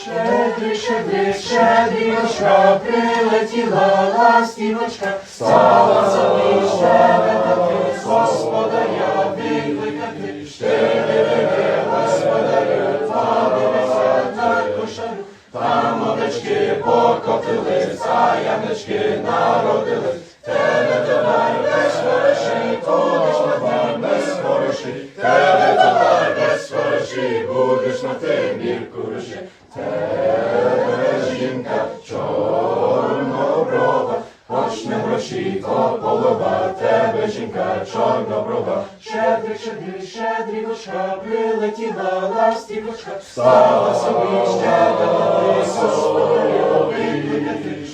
Щедрик, щедрик, щедрівочка, прилетіла ластівочка, стала собі ластівочка, стала собі щедрик, Господи,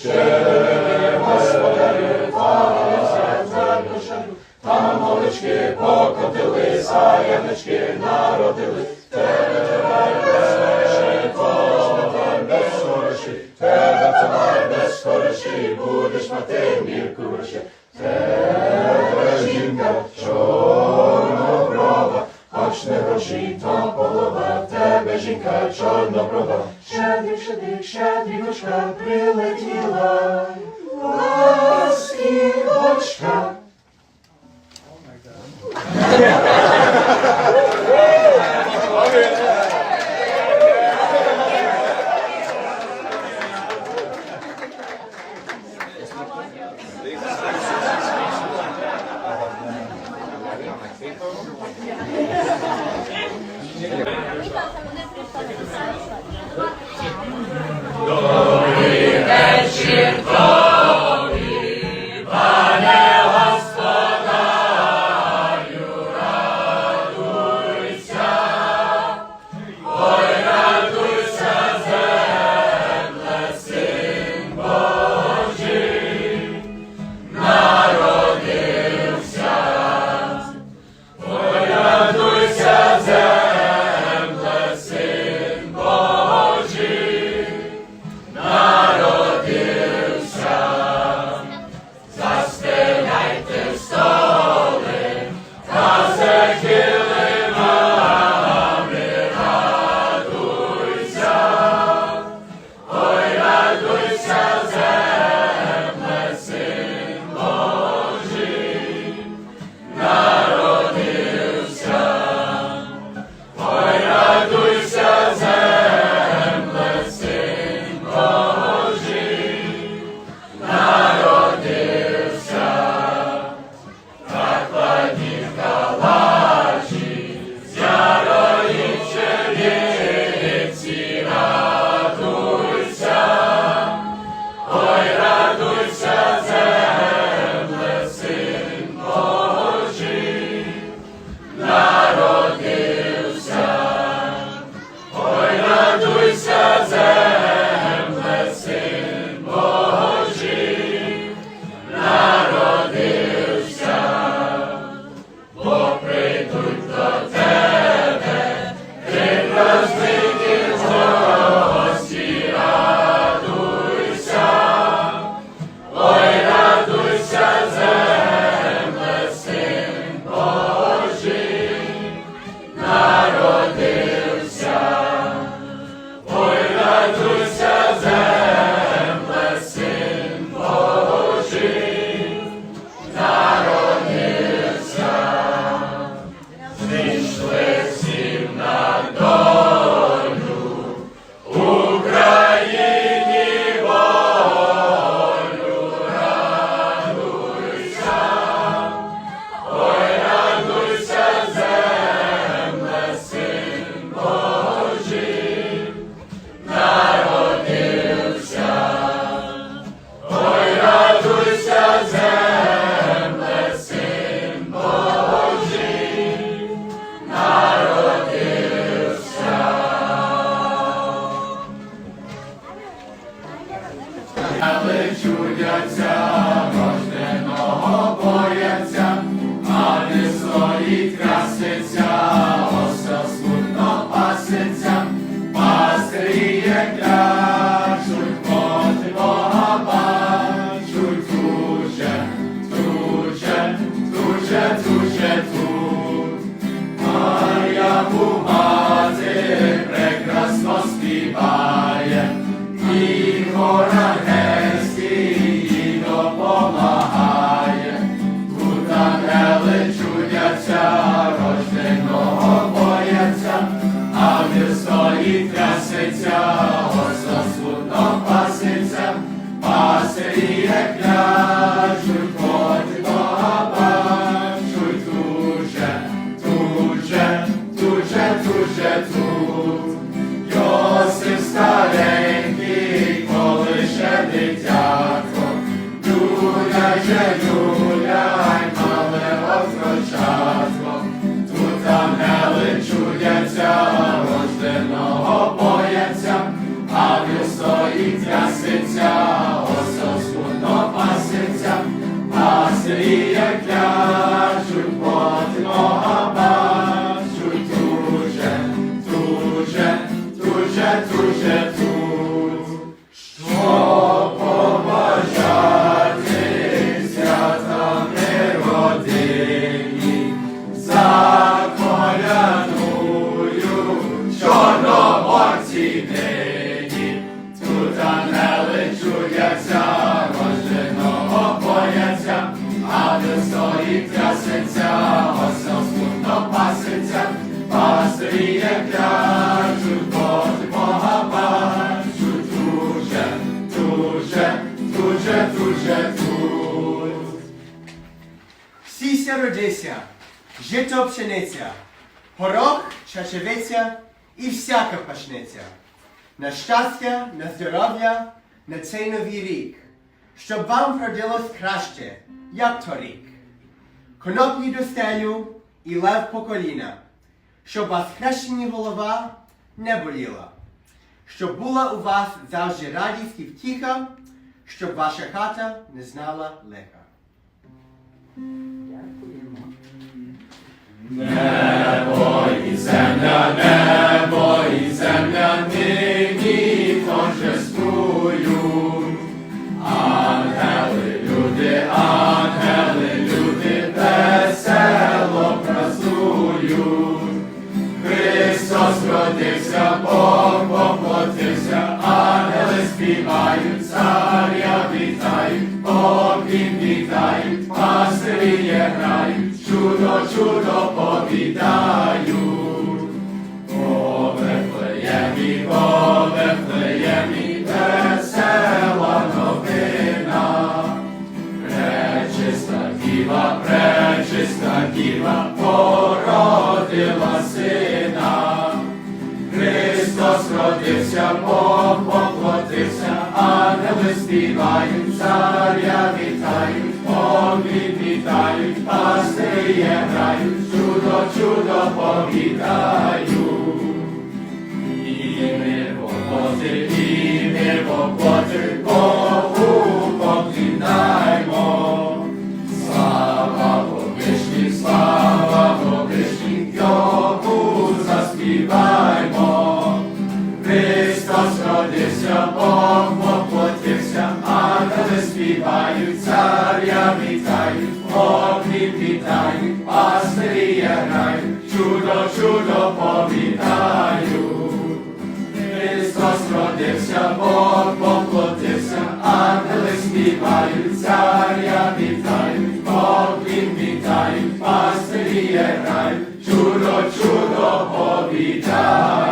щедрик, Господарю, палися за кошарю, там молочки покотились, а янички народились, тебе товар без хороші, товар без хороші, тебе товар без хороші, будеш мати мірку гроші, тебе жінка чорноброва, хоч не гроші, полова, тебе жінка Glory and жито пшениця, горох, чачевиця і всяка пашниця. На щастя, на здоров'я, на цей новий рік, щоб вам родилось краще, як торік. Коноплі до стелю і лев по коліна, щоб вас хрещені голова не боліла, щоб була у вас завжди радість і втіха, щоб ваша хата не знала лиха. Небо і земля, небо і земля нині торжествують. Ангели, люди, ангели, люди весело празднують. Христос родився, Бог поплотився, ангели співають, царя вітають, Богів вітають, пастирі грають, чудо, чудо повідають. О Вифлеємі, о Вифлеємі, весела новина. Пречиста діва, пречиста діва, породила сина. Христос родився, Бог поплотився, ангели співають, царя вітають, Боги вітають, пастирі грають, чудо, повітаю. І не воплоти, і не воплоти, чудо, повідають. Христос родився, Бог поплотився, ангели співають, царя вітають, Боги вітають, пастирі грають, чудо, чудо повідають.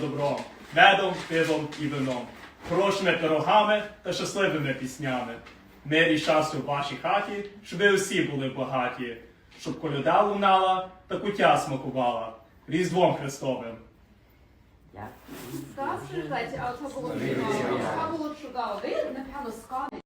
Добром, медом, пивом і вином, хорошими пирогами та щасливими піснями. Мир і щастя в вашій хаті, щоб ви усі були багаті, щоб коляда лунала та кутя смакувала Різдвом Христовим. Сказки, знаєте, а це було чудово. Напевно, скажете.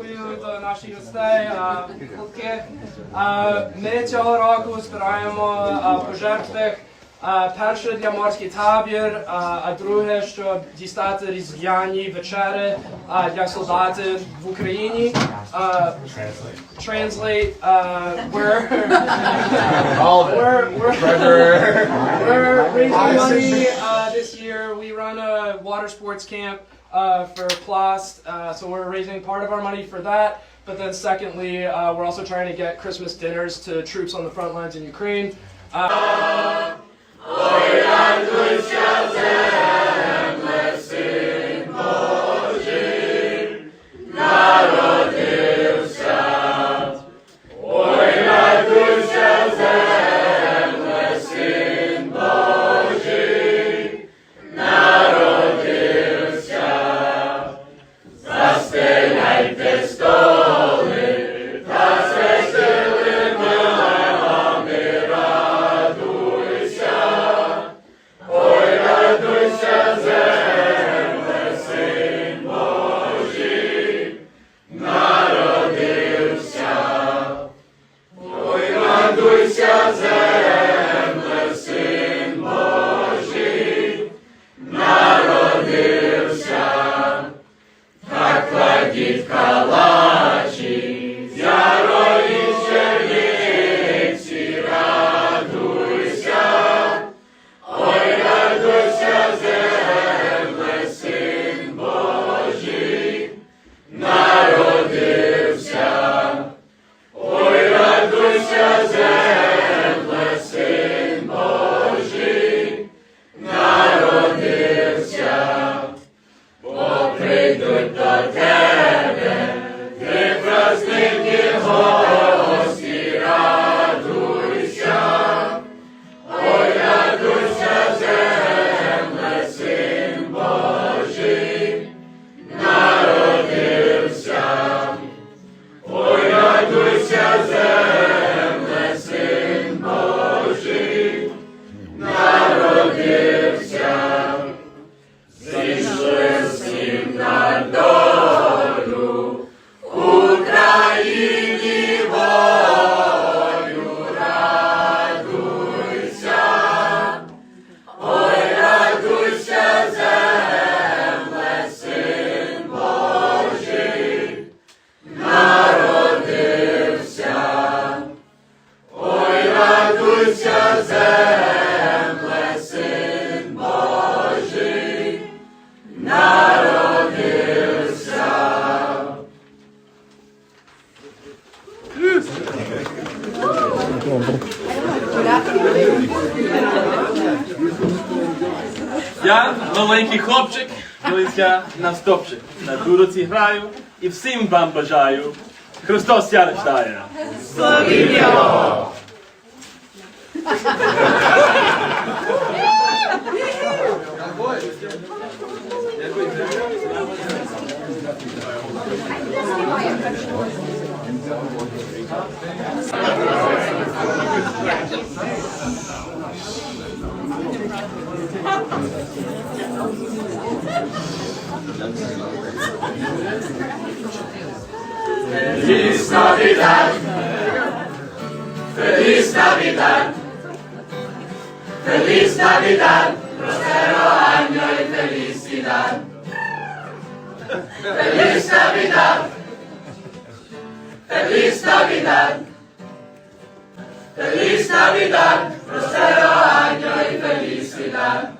Дякую до наших гостей. А, Ми цього року збираємо пожертви. Перше для морський табір, а друге, щоб дістати різдвяні вечери для солдатів в Україні. Translate. We're we're we're, we're raising money uh, this year. We run a water sports camp uh, for Plast, uh, so we're raising part of our money for that. But then, secondly, uh, we're also trying to get Christmas dinners to troops on the front lines in Ukraine. Топчик, на дуроці граю і всім вам бажаю. Христос Ярештає! Славі Його! Thank you. Feliz Navidad. Feliz Navidad. Feliz Navidad. Prospero año y felicidad. Feliz Navidad. Feliz Navidad. Feliz Navidad. Prospero año y felicidad.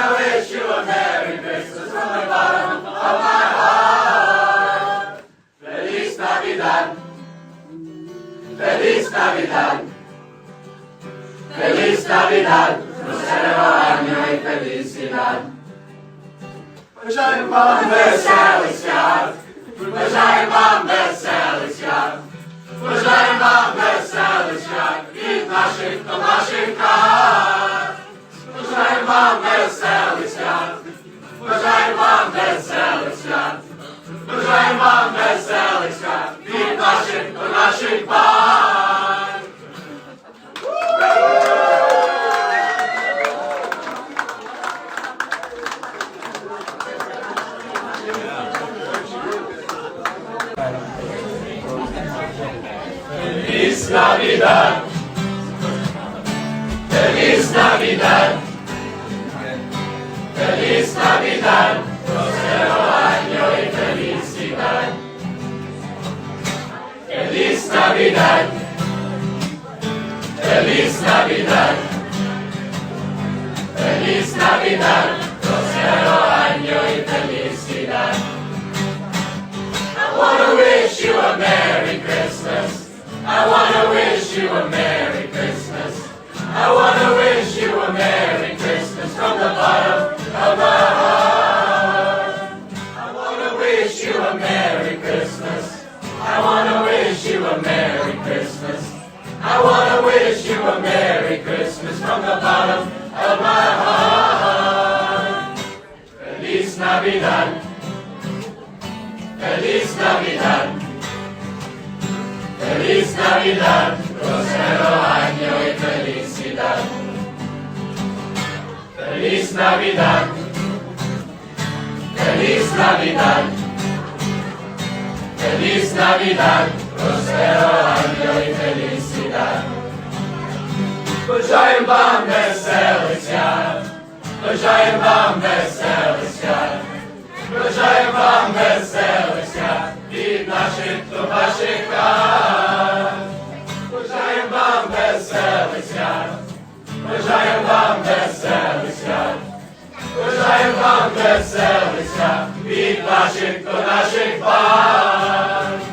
cavidade do cerebro e felicidade. Bajaj вам veseli sjat, bajaj vam veseli sjat, bajaj vam veseli sjat, від наших до наших хат. Бажай вам веселий свят, бажай вам веселий свят, бажай вам веселий свят, від наших до наших бай. Feliz Navidad. Feliz Navidad. Feliz Navidad. Prospero año y felicidad. Feliz Navidad. Feliz Navidad. Feliz Navidad. Prospero año y felicidad. I want to wish you a Merry Christmas. I wanna wish you a Merry Christmas. I wanna wish you a Merry Christmas from the bottom of my heart. I wanna wish you a Merry Christmas. I wanna wish you a Merry Christmas. I wanna wish you a Merry Christmas from the bottom of my heart. Feliz Navidad. Feliz Navidad. Христа віддам, Кожного ангели коліс віддам. Христа віддам, Христа віддам, Христа віддам, Кожного ангели коліс віддам. Бажаємо вам веселися, бажаємо вам веселися, Бажаєм вам веселих. Від наших до ваших хат. Бажаю вам веселих свят. Бажаєм вам веселих свят. Бажаєм вам веселих. Від наших до наших хат.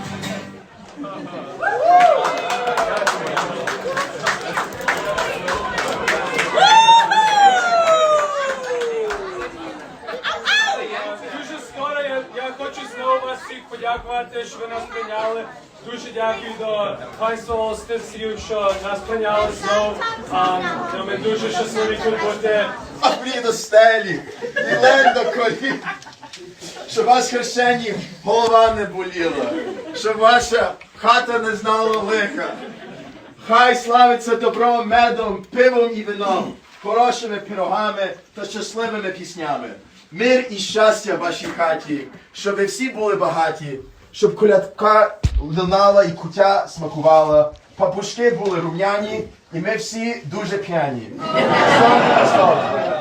Що ви нас прийняли. Дуже дякую до панства Олстивців, що нас прийняли знову. А, ми дуже щасливі тут бути. Апрі до стелі, і ледь до колін. Щоб вас хрещені голова не боліла, щоб ваша хата не знала лиха. Хай славиться добро медом, пивом і вином, хорошими пирогами та щасливими піснями. Мир і щастя в вашій хаті, щоб ви всі були багаті, щоб колядка лунала і кутя смакувала, папушки були рум'яні, і ми всі дуже п'яні. Слава Христу!